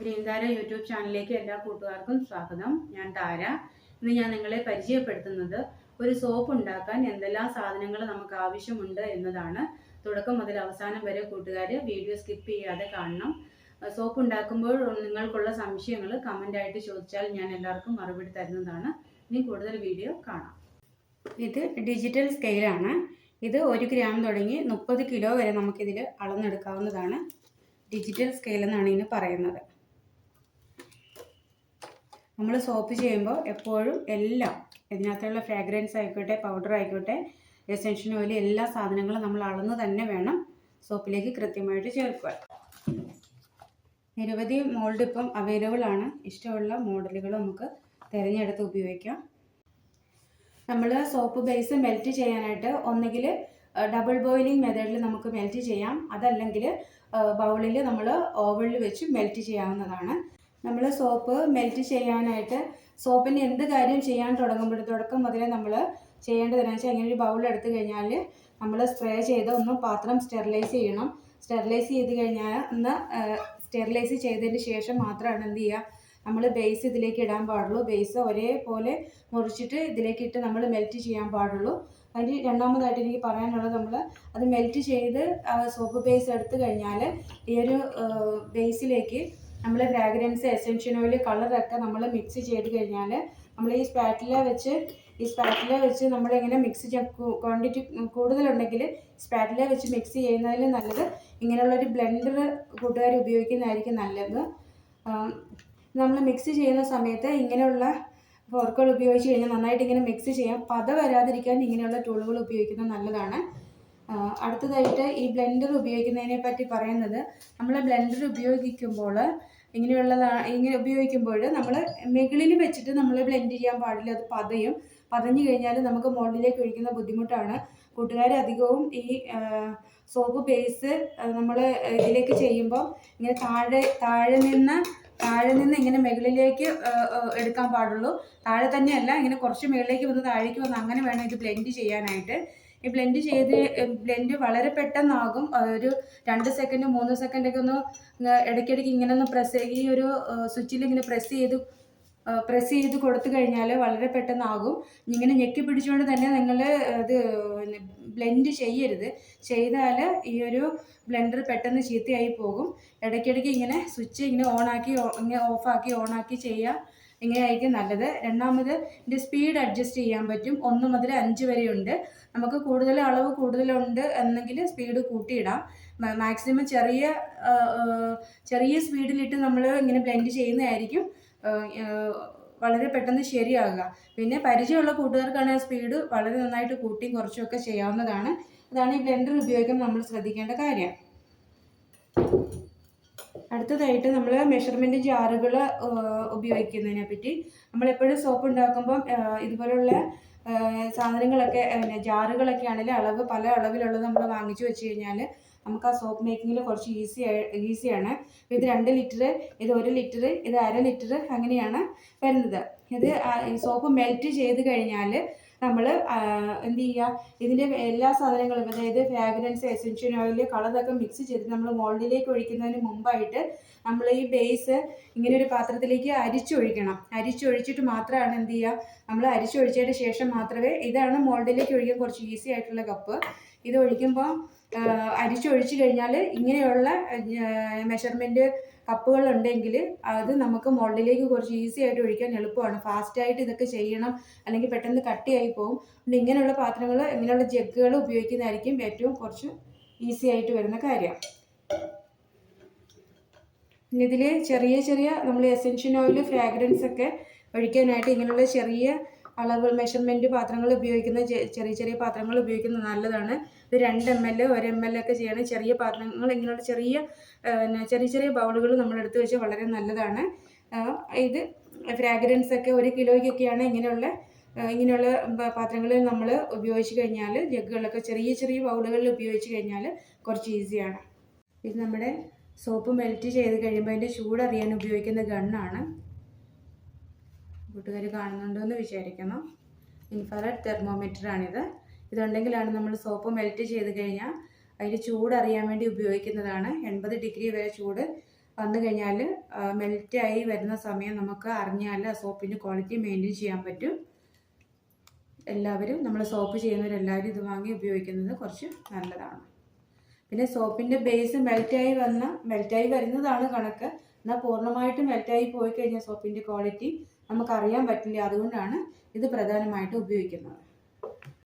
പ്രിയന്താര YouTube ചാനലിലേക്ക് എല്ലാ കൂട്ടുകാർക്കും സ്വാഗതം. ഞാൻ താര. ഇന്ന് ഞാൻ നിങ്ങളെ പരിചയപ്പെടുത്തുന്നത് ഒരു സോപ്പ് ഉണ്ടാക്കാൻ എന്തെല്ലാം സാധനങ്ങൾ നമുക്ക് ആവശ്യമുണ്ട് എന്നതാണ്. തുടക്കം മുതൽ അവസാനം വരെ കൂട്ടുകാർ വീഡിയോ സ്കിപ്പ് ചെയ്യാതെ കാണണം. സോപ്പ് ഉണ്ടാക്കുമ്പോൾ നിങ്ങൾക്കുള്ള സംശയങ്ങൾ കമന്റായിട്ട് ചോദിച്ചാൽ ഞാൻ എല്ലാവർക്കും മറുപടി തരുന്നതാണ്. ഇനി കൂടുതൽ വീഡിയോ കാണാം. ഇത് ഡിജിറ്റൽ സ്കെയിലാണ് ഇത് ഒരു ഗ്രാം തുടങ്ങി മുപ്പത് കിലോ വരെ നമുക്കിതിൽ അളന്നെടുക്കാവുന്നതാണ്. ഡിജിറ്റൽ സ്കെയിൽ എന്നാണ് ഇതിന് പറയുന്നത്. നമ്മൾ സോപ്പ് ചെയ്യുമ്പോൾ എപ്പോഴും എല്ലാം ഇതിനകത്തുള്ള ഫ്രാഗ്രൻസ് ആയിക്കോട്ടെ പൗഡർ ആയിക്കോട്ടെ എസെൻഷ്യൻ ഓയിൽ എല്ലാ സാധനങ്ങളും നമ്മൾ അളന്ന് തന്നെ വേണം സോപ്പിലേക്ക് കൃത്യമായിട്ട് ചേർക്കുക നിരവധി മോൾഡ് ഇപ്പം അവൈലബിൾ ആണ്. ഇഷ്ടമുള്ള മോഡലുകൾ നമുക്ക് തിരഞ്ഞെടുത്ത് ഉപയോഗിക്കാം. നമ്മൾ സോപ്പ് ബേസ് മെൽറ്റ് ചെയ്യാനായിട്ട് ഒന്നുകിൽ ഡബിൾ ബോയിലിംഗ് മെത്തേഡിൽ നമുക്ക് മെൽറ്റ് ചെയ്യാം. അതല്ലെങ്കിൽ ബൗളിൽ നമ്മൾ ഓവനിൽ വെച്ച് മെൽറ്റ് ചെയ്യാവുന്നതാണ്. നമ്മൾ സോപ്പ് മെൽറ്റ് ചെയ്യാനായിട്ട് സോപ്പിന് എന്ത് കാര്യം ചെയ്യാൻ തുടങ്ങുമ്പോൾ തുടക്കം മുതലേ നമ്മൾ ചെയ്യേണ്ടതെന്ന് വെച്ചാൽ ഇങ്ങനെ ഒരു ബൗൾ കഴിഞ്ഞാൽ നമ്മൾ സ്പ്രേ ചെയ്ത് ഒന്ന് പാത്രം സ്റ്റെറിലൈസ് ചെയ്യണം. സ്റ്റെറിലൈസ് ചെയ്ത് കഴിഞ്ഞാൽ ഒന്ന് സ്റ്റെറിലൈസ് ചെയ്തതിന് ശേഷം മാത്രമാണ് എന്ത് ചെയ്യുക? നമ്മൾ ബേസ് ഇതിലേക്ക് ഇടാൻ പാടുള്ളൂ. ബേസ് ഒരേപോലെ മുറിച്ചിട്ട് ഇതിലേക്ക് ഇട്ട് നമ്മൾ മെൽറ്റ് ചെയ്യാൻ പാടുള്ളൂ. അതിന് രണ്ടാമതായിട്ട് എനിക്ക് പറയാനുള്ളത് നമ്മൾ അത് മെൽറ്റ് ചെയ്ത് സോപ്പ് ബേസ് എടുത്തു കഴിഞ്ഞാൽ ഈ ഒരു ബേസിലേക്ക് നമ്മൾ ഫ്രാഗ്രൻസ് എസെൻഷ്യൻ ഓയിൽ കളറൊക്കെ നമ്മൾ മിക്സ് ചെയ്ത് കഴിഞ്ഞാൽ നമ്മൾ ഈ സ്പാറ്റില വെച്ച് ഈ സ്പാറ്റില വെച്ച് നമ്മളിങ്ങനെ മിക്സ് ക്വാണ്ടിറ്റി കൂടുതലുണ്ടെങ്കിൽ സ്പാറ്റില വെച്ച് മിക്സ് ചെയ്യുന്നതിൽ നല്ലത് ഇങ്ങനെയുള്ളൊരു ബ്ലെൻഡർ കൂട്ടുകാർ ഉപയോഗിക്കുന്നതായിരിക്കും നല്ലത്. നമ്മൾ മിക്സ് ചെയ്യുന്ന സമയത്ത് ഇങ്ങനെയുള്ള ഫോർക്കുകൾ ഉപയോഗിച്ച് കഴിഞ്ഞാൽ നന്നായിട്ട് ഇങ്ങനെ മിക്സ് ചെയ്യാം. പത വരാതിരിക്കാൻ ഇങ്ങനെയുള്ള ടൂളുകൾ ഉപയോഗിക്കുന്നത് നല്ലതാണ്. അടുത്തതായിട്ട് ഈ ബ്ലെൻഡർ ഉപയോഗിക്കുന്നതിനെ പറ്റി പറയുന്നത് നമ്മൾ ബ്ലെൻഡർ ഉപയോഗിക്കുമ്പോൾ ഇങ്ങനെയുള്ളതാണ് ഇങ്ങനെ ഉപയോഗിക്കുമ്പോൾ നമ്മൾ മുകളിൽ വെച്ചിട്ട് നമ്മൾ ബ്ലെൻഡ് ചെയ്യാൻ പാടില്ല അത് പതയും. പതഞ്ഞു കഴിഞ്ഞാൽ നമുക്ക് മുകളിലേക്ക് ഒഴിക്കുന്ന ബുദ്ധിമുട്ടാണ്. കൂട്ടുകാർ അധികവും ഈ സോപ്പ് ബേസ് നമ്മൾ ഇതിലേക്ക് ചെയ്യുമ്പോൾ ഇങ്ങനെ താഴെ താഴെ നിന്ന് താഴെ നിന്ന് ഇങ്ങനെ മുകളിലേക്ക് എടുക്കാൻ പാടുള്ളൂ. താഴെ തന്നെയല്ല ഇങ്ങനെ കുറച്ച് മുകളിലേക്ക് വന്ന് താഴേക്ക് വന്ന് അങ്ങനെ വേണം ഇത് ബ്ലെൻഡ് ചെയ്യാനായിട്ട്. ഈ ബ്ലെൻഡ് ചെയ്ത് ബ്ലെൻഡ് വളരെ പെട്ടെന്നാകും. ഒരു രണ്ട് സെക്കൻഡ് മൂന്ന് സെക്കൻഡൊക്കെ ഒന്ന് ഇടയ്ക്കിടയ്ക്ക് ഇങ്ങനെ ഒന്ന് പ്രസ് ഈ ഒരു സ്വിച്ചിൽ ഇങ്ങനെ പ്രസ് ചെയ്ത് പ്രസ് ചെയ്ത് കൊടുത്തു കഴിഞ്ഞാൽ വളരെ പെട്ടെന്നാകും. ഇങ്ങനെ ഞെക്കി പിടിച്ചുകൊണ്ട് തന്നെ നിങ്ങൾ അത് ബ്ലെൻഡ് ചെയ്യരുത്. ചെയ്താൽ ഈ ഒരു ബ്ലെൻഡർ പെട്ടെന്ന് ചീത്തയായി പോകും. ഇടയ്ക്കിടയ്ക്ക് ഇങ്ങനെ സ്വിച്ച് ഇങ്ങനെ ഓണാക്കി ഇങ്ങനെ ഓഫാക്കി ഓണാക്കി ചെയ്യുക ഇങ്ങനെയായിരിക്കും നല്ലത്? രണ്ടാമത് ഇതിന്റെ സ്പീഡ് അഡ്ജസ്റ്റ് ചെയ്യാൻ പറ്റും. ഒന്ന് മുതൽ അഞ്ച് വരെയുണ്ട്. നമുക്ക് കൂടുതൽ അളവ് കൂടുതലുണ്ട് എന്നെങ്കിൽ സ്പീഡ് കൂട്ടിയിടാം. മാക്സിമം ചെറിയ ചെറിയ സ്പീഡിലിട്ട് നമ്മൾ ഇങ്ങനെ ബ്ലെൻഡ് ചെയ്യുന്നതായിരിക്കും വളരെ പെട്ടെന്ന് ശരിയാകുക പിന്നെ പരിചയമുള്ള കൂട്ടുകാർക്കാണെങ്കിൽ സ്പീഡ് വളരെ നന്നായിട്ട് കൂട്ടിയും കുറച്ചുമൊക്കെ ചെയ്യാവുന്നതാണ്. അതാണ് ഈ ബ്ലെൻഡർ ഉപയോഗിക്കുമ്പോൾ നമ്മൾ ശ്രദ്ധിക്കേണ്ട കാര്യം. അടുത്തതായിട്ട് നമ്മൾ മെഷർമെന്റ് ജാറുകൾ ഉപയോഗിക്കുന്നതിനെ പറ്റി. നമ്മളെപ്പോഴും സോപ്പ് ഉണ്ടാക്കുമ്പം ഇതുപോലുള്ള സാധനങ്ങളൊക്കെ ജാറുകളൊക്കെ ആണെങ്കിൽ അളവ് പല അളവിലുള്ളത് നമ്മൾ വാങ്ങിച്ചു വെച്ച് കഴിഞ്ഞാൽ നമുക്ക് ആ സോപ്പ് മേക്കിങ്ങിൽ കുറച്ച് ഈസി ഈസിയാണ് ഇത് രണ്ട് ലിറ്റർ ഇത് ഒരു ലിറ്റർ ഇത് അര ലിറ്റർ അങ്ങനെയാണ് വരുന്നത്. ഇത് സോപ്പ് മെൽറ്റ് ചെയ്ത് കഴിഞ്ഞാൽ നമ്മൾ എന്ത് ചെയ്യുക ഇതിന്റെ എല്ലാ സാധനങ്ങളും അതായത് ഫ്രാഗ്രൻസ് എസെൻഷ്യൽ ഓയിൽ കളറൊക്കെ മിക്സ് ചെയ്ത് നമ്മൾ മോൾഡിലേക്ക് ഒഴിക്കുന്നതിന് മുമ്പായിട്ട് നമ്മൾ ഈ ബേസ് ഇങ്ങനെ ഒരു പാത്രത്തിലേക്ക് അരിച്ചൊഴിക്കണം. അരിച്ചൊഴിച്ചിട്ട് മാത്രമാണ് എന്ത് ചെയ്യുക നമ്മൾ അരിച്ചൊഴിച്ചതിന് ശേഷം മാത്രമേ ഇതാണ് മോൾഡിലേക്ക് ഒഴിക്കാൻ കുറച്ച് ഈസി ആയിട്ടുള്ള കപ്പ് ഇത് ഒഴിക്കുമ്പോൾ അരിച്ചൊഴിച്ച് കഴിഞ്ഞാൽ ഇങ്ങനെയുള്ള മെഷർമെന്റ് കപ്പുകൾ ഉണ്ടെങ്കിൽ അത് നമുക്ക് മുകളിലേക്ക് കുറച്ച് ഈസി ആയിട്ട് ഒഴിക്കാൻ എളുപ്പമാണ്. ഫാസ്റ്റായിട്ട് ഇതൊക്കെ ചെയ്യണം. അല്ലെങ്കിൽ പെട്ടെന്ന് കട്ടിയായി പോകും പിന്നെ ഇങ്ങനെയുള്ള പാത്രങ്ങൾ ഇങ്ങനെയുള്ള ജഗ്ഗുകൾ ഉപയോഗിക്കുന്നതായിരിക്കും ഏറ്റവും കുറച്ച് ഈസി ആയിട്ട് വരുന്ന കാര്യം. പിന്നെ ഇതിൽ ചെറിയ ചെറിയ നമ്മൾ എസെൻഷ്യൻ ഓയിൽ ഫ്രാഗ്രൻസ് ഒക്കെ ഒഴിക്കാനായിട്ട് ഇങ്ങനെയുള്ള ചെറിയ അളവ് മെഷർമെന്റ് പാത്രങ്ങൾ ഉപയോഗിക്കുന്ന ചെറിയ ചെറിയ പാത്രങ്ങൾ ഉപയോഗിക്കുന്നത് നല്ലതാണ്. ഇത് രണ്ട് എം എൽ ഒരു എം എൽ ഒക്കെ ചെയ്യണം ചെറിയ പാത്രങ്ങൾ ഇങ്ങനെയുള്ള ചെറിയ ചെറിയ ചെറിയ ബൗളുകൾ നമ്മൾ എടുത്തു വെച്ചാൽ വളരെ നല്ലതാണ്. ഇത് ഫ്രാഗ്രൻസ് ഒക്കെ ഒരു കിലോയ്ക്കൊക്കെയാണ് ഇങ്ങനെയുള്ള ഇങ്ങനെയുള്ള പാത്രങ്ങളിൽ നമ്മൾ ഉപയോഗിച്ച് കഴിഞ്ഞാൽ ജഗ്ഗുകളൊക്കെ ചെറിയ ചെറിയ ബൗളുകളിൽ ഉപയോഗിച്ച് കഴിഞ്ഞാൽ കുറച്ച് ഈസിയാണ്. ഇത് നമ്മുടെ സോപ്പ് മെൽറ്റ് ചെയ്ത് കഴിയുമ്പോൾ അതിന്റെ ചൂടറിയാൻ ഉപയോഗിക്കുന്ന ഗണ്ണാണ്. കൂട്ടുകാർ കാണുന്നുണ്ടോ എന്ന് വിചാരിക്കണം. ഇൻഫ്രാറെഡ് തെർമോമീറ്ററാണിത്. ഇതുണ്ടെങ്കിലാണ് നമ്മൾ സോപ്പ് മെൽറ്റ് ചെയ്ത് കഴിഞ്ഞാൽ അതിന്റെ ചൂട് അറിയാൻ വേണ്ടി ഉപയോഗിക്കുന്നതാണ്. എൺപത് ഡിഗ്രി വരെ ചൂട് വന്നു കഴിഞ്ഞാൽ മെൽറ്റായി വരുന്ന സമയം നമുക്ക് അറിഞ്ഞാൽ ആ സോപ്പിന്റെ ക്വാളിറ്റി മെയിന്റെയിൻ ചെയ്യാൻ പറ്റും. എല്ലാവരും നമ്മൾ സോപ്പ് ചെയ്യുന്നവരെല്ലാവരും ഇത് വാങ്ങി ഉപയോഗിക്കുന്നത് കുറച്ച് നല്ലതാണ്. പിന്നെ സോപ്പിന്റെ ബേസ് മെൽറ്റായി വന്ന മെൽറ്റായി വരുന്നതാണ് കണക്ക്. എന്നാൽ പൂർണമായിട്ടും മെൽറ്റായി പോയി കഴിഞ്ഞാൽ സോപ്പിന്റെ ക്വാളിറ്റി നമുക്കറിയാൻ പറ്റില്ല. അതുകൊണ്ടാണ് ഇത് പ്രധാനമായിട്ടും ഉപയോഗിക്കുന്നത്.